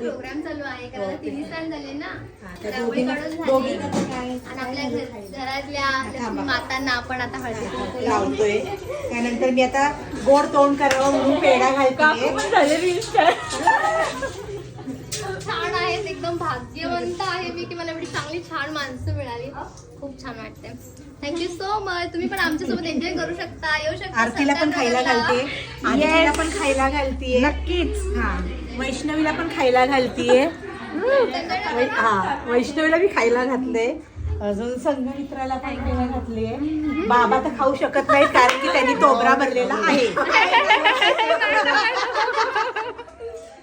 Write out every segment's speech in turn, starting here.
Programme चालू आहे कारण तिन्ही सण झाले ना. हा, काढून झाली. आणि आपल्या घर- घरातल्या मातांना आपण आता हळदी. लावतोय. त्यानंतर मी आता गोड तोंड करावं म्हणून पेढा घालते आहेत एकदम भाग्यवंत आहे मी की मला एवढी चांगली छान माणसं मिळाली. खूप छान वाटते थँक्यू सो मच तुम्ही पण आमच्यासोबत एन्जॉय करू शकता. येऊ शकता आरतीला पण खायला. घालते. आदितीला पण खायला घालतीये. नक्कीच. हा. वैष्णवीला पण खायला घालतीये. हा. वैष्णवीला मी खायला घातले अजून संघमित्राला पण खायला घातलीये. बाबा तर खाऊ शकत नाहीत कारण की त्यांनी तोबरा भरलेला आहे.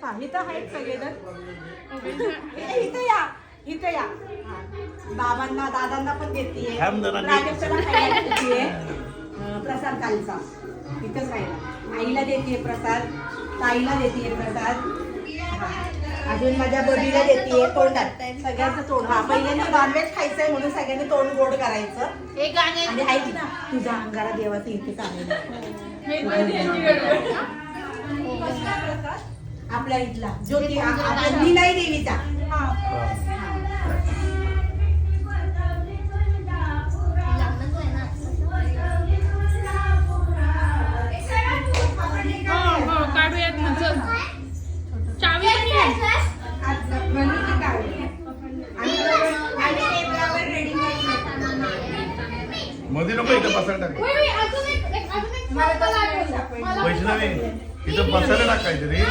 हा, इथं आहेत सगळेजण. इथं या इथं या. हा. बाबांना दादांना पण देतीये. अं, प्रसाद कालचा. इथंच राहिला. आईला देतीये प्रसाद ताईला देतीये प्रसाद. हा. अजून माझ्या बबीला देतीये तोंडात. सगळ्यांचं तोंड. हा पहिल्यांदा नॉनव्हेज खायचंय म्हणून सगळ्यांनी तोंड गोड करायचं. हे गाणे आणि ऐक ना. तुझ्या अंगारा देवाचं इथे चालेल आपल्या इथला ज्योती नीलाई देवीचा हा. काढूयात ना चल चावी. मध्ये नको इथं बसायला टाक. मला- वैष्णवी तिथं बसायला टाकायचं रे.